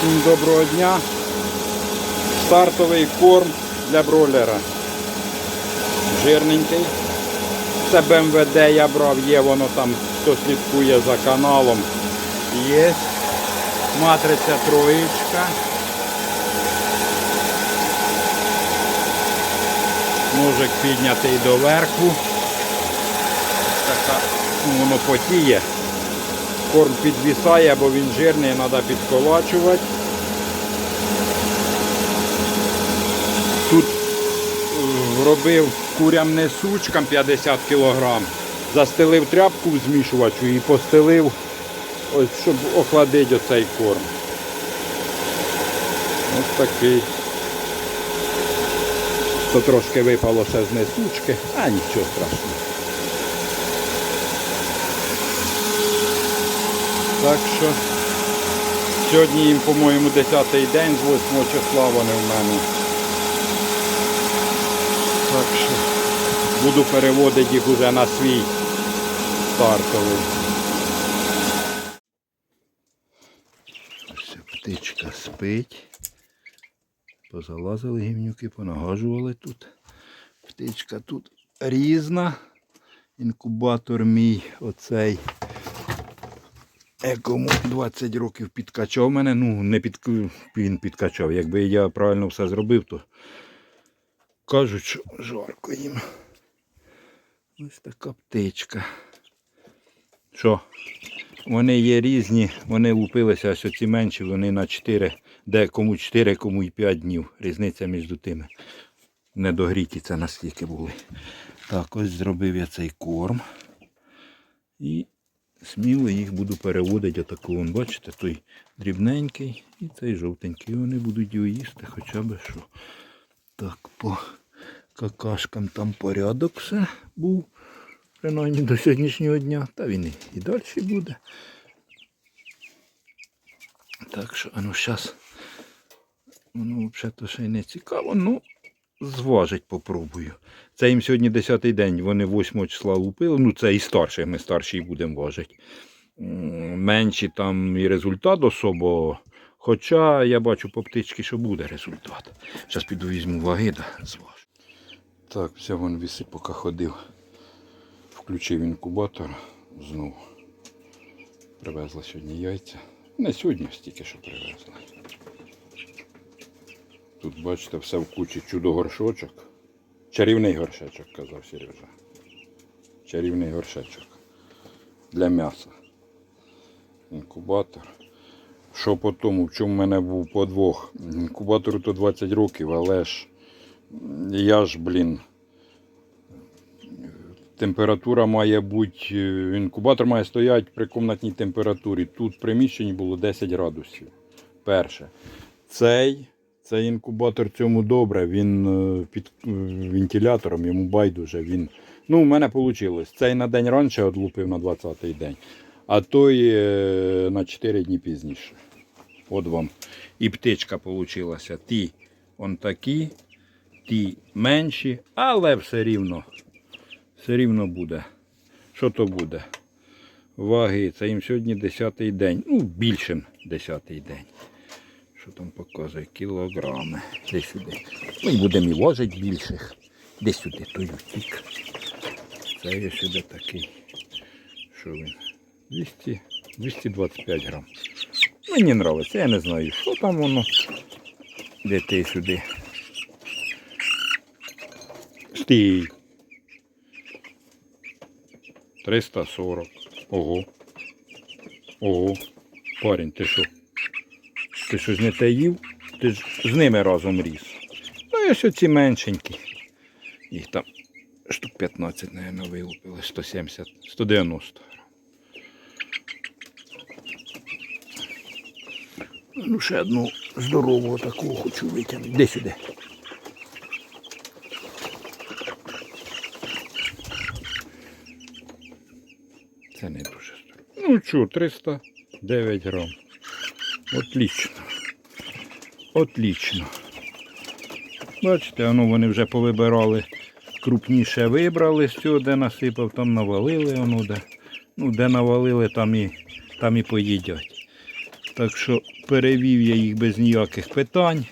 Всім доброго дня. Стартовий корм для бройлера. Жирненький. Це БМВД я брав, є воно там, хто слідкує за каналом. Є. Матриця троєчка. Ножик піднятий доверху. Така, ну, воно потіє. Корм підвісає, бо він жирний, треба підколачувати. Тут е, робив курям несучкам 50 кг. Застелив тряпку в змішувачу і постелив, ось, щоб охладити оцей корм. Ось такий. То трошки випало ще з несучки, а нічого страшного. Так що сьогодні їм, по-моєму, 10-й день, з 8 числа вони в мене. Так що буду переводити їх уже на свій стартовий. Птичка спить. Позалазили гівнюки, понагажували тут. Птичка тут різна. Інкубатор мій оцей. Екому 20 років підкачав мене. Ну, не під... він підкачав. Якби я правильно все зробив, то кажуть, що жарко їм. Ось така птичка. Що? Вони є різні, вони лупилися, ось оці менші, вони на 4, де кому 4, кому і 5 днів. Різниця між тими. Недогріті це наскільки були. Так, ось зробив я цей корм. І сміло їх буду переводити отаку. Вон, бачите, той дрібненький і цей жовтенький. Вони будуть його їсти хоча б що. Так, по какашкам там порядок все був. Принаймні до сьогоднішнього дня. Та він і- далі буде. Так що, а ну зараз. Воно взагалі ще й не цікаво. Ну, зважить попробую. Це їм сьогодні 10-й день, вони 8 числа лупили. Ну, це і старший, ми старший будемо важити. Менші там і результат особо. Хоча я бачу по птичці, що буде результат. Зараз піду візьму ваги да зважу. Так, все вон віси, поки ходив. Включив інкубатор знову. Привезли сьогодні яйця. Не сьогодні, стільки що привезли. Тут бачите, все в кучі чудо горшочок. Чарівний горшечок, казав Сережа. Чарівний горшечок. Для м'яса. Інкубатор. Що по тому, в чому в мене був подвох? Інкубатору то 20 років, але ж я ж, блін, температура має бути, інкубатор має стояти при комнатній температурі. Тут в приміщенні було 10 градусів. Перше. Цей, цей інкубатор цьому добре, він е, під е, вентилятором, йому байдуже. Він, ну, у мене вийшло. Цей на день раніше одлупив на 20-й день, а той е, на 4 дні пізніше. От вам. І птичка вийшла. Ті он такі, ті менші, але все рівно. Все рівно буде. Що то буде? Ваги. Це їм сьогодні 10-й день. Ну, більшим 10-й день. Що там показує? Кілограми. Десь сюди. Ми будемо і важити більших. Десь сюди той утік. Це є сюди такий. Що він? 200, 225 грам. Мені подобається, я не знаю, що там воно. Де ти сюди. Стій. 340. Ого. Ого. Парень, ти що? Ти що ж не те їв? Ти ж з ними разом ріс. Ну і ось оці меншенькі. Їх там штук 15, мабуть, вилупили. 170, 190. Ну, ще одну здорову таку хочу витягнути. Де сюди? Це не дуже здорово. Ну що, 309 грам. Отлично. Отлично. Бачите, воно вони вже повибирали. Крупніше вибрали цього, де насипав, там навалили воно де. Ну, де навалили, там і, там і поїдять. Так що перевів я їх без ніяких питань.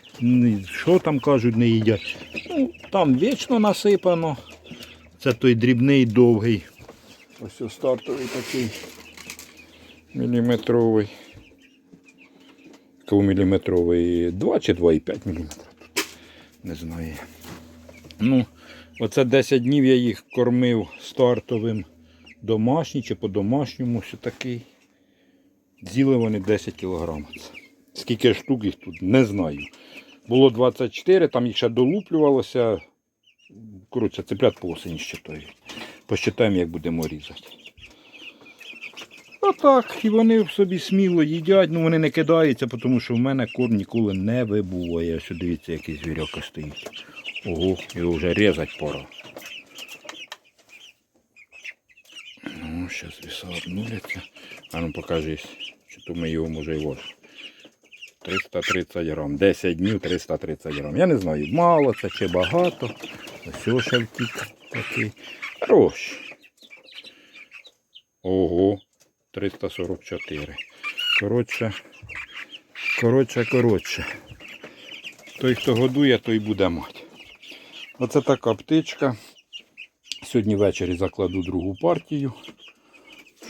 Що там кажуть, не їдять. Ну, там вічно насипано. Це той дрібний довгий. Ось стартовий такий міліметровий. Міліметровий 2 чи 2,5 мм. Не знаю. Ну, оце 10 днів я їх кормив стартовим домашній чи по-домашньому все такий. З'їли вони 10 кг. Скільки штук їх тут, не знаю. Було 24, там їх ще долуплювалося. Коротше, цеплят по осені той. Посчитаємо, як будемо різати. Отак, і вони в собі сміло їдять, ну вони не кидаються, тому що в мене корм ніколи не вибуває. Ось дивіться, який звіряка стоїть. Ого, його вже різати пора. Ну, зараз віса обнуляться. А ну покажись, чи то ми його може і важимо. 330 грам. 10 днів 330 грам. Я не знаю, мало це чи багато. Ось ще втік такий. Хороший. Ого, 344. Коротше, коротше, коротше. Той, хто годує, той буде мати. Оце така птичка. Сьогодні ввечері закладу другу партію.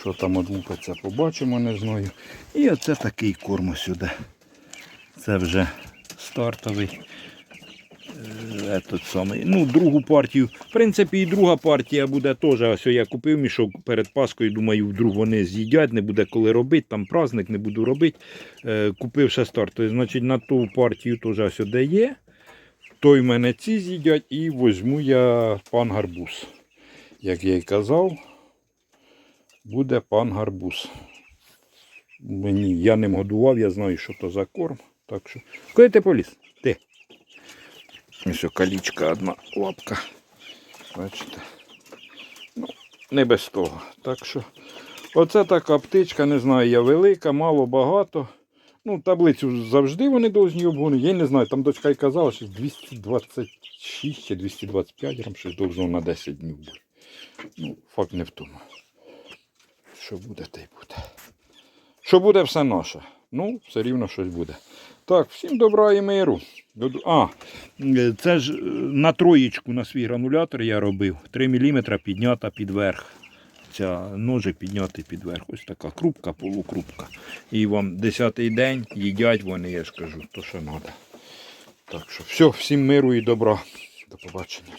Що там одлупиться, побачимо, не знаю. І оце такий корм сюди. Це вже стартовий. Этот самий. Ну, другу партію. В принципі, і друга партія буде теж. Ось я купив мішок перед Паскою, думаю, вдруг вони з'їдять, не буде коли робити, там праздник не буду робити. Е, купив ще стартовий. Значить, на ту партію теж ось де є. Той в мене ці з'їдять і возьму я пан гарбуз. Як я й казав, буде пан гарбуз. Мені, я ним годував, я знаю, що то за корм. Так що. Куди ти поліз? Ось калічка одна лапка. Бачите? Ну, не без того. Так що. Оце така птичка, не знаю, я велика, мало, багато. Ну, таблицю завжди вони повинні обгонити. Я не знаю, там дочка й казала, що 226 чи 225 грам, щось должно на 10 днів бути. Ну, факт не в тому. Що буде, те й буде. Що буде все наше. Ну, все рівно щось буде. Так, всім добра і миру. А, е, це ж е, на троєчку на свій гранулятор я робив. 3 мм піднята під верх. Ця ножик піднятий під верх. Ось така крупка, полукрупка. І вам 10-й день їдять вони, я ж кажу, то що треба. Так що все, всім миру і добра. До побачення.